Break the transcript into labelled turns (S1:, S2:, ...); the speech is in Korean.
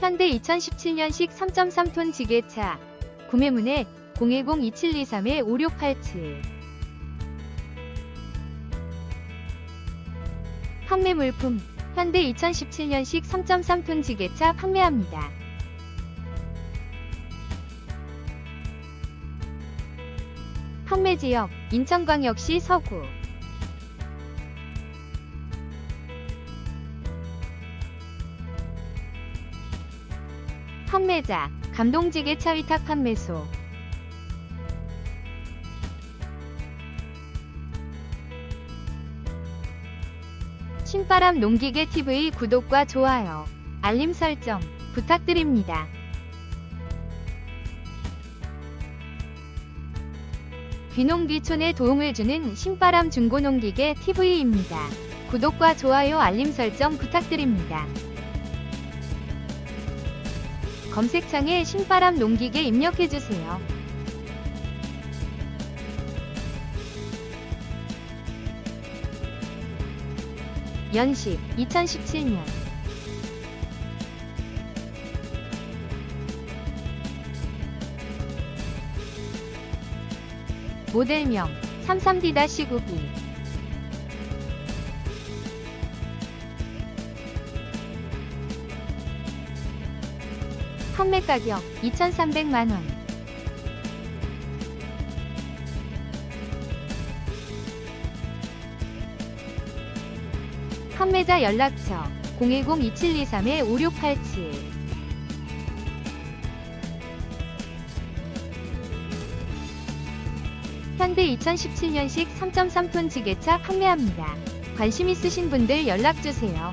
S1: 현대 2017년식 3.3톤 지게차. 구매문의 010-2723-5687. 판매 물품. 현대 2017년식 3.3톤 지게차 판매합니다. 판매 지역 인천광역시 서구. 판매자 감동지게차 위탁 판매소 신바람 농기계 TV 구독과 좋아요, 알림 설정 부탁드립니다. 귀농귀촌에 도움을 주는 신바람 중고농기계 TV입니다. 구독과 좋아요 알림 설정 부탁드립니다. 검색창에 신바람 농기계 입력해주세요. 연식 2017년 모델명 33D-92 판매 가격 2,300만 원 판매자 연락처 010-2723-5687 현대 2017년식 3.3톤 지게차 판매합니다. 관심 있으신 분들 연락주세요.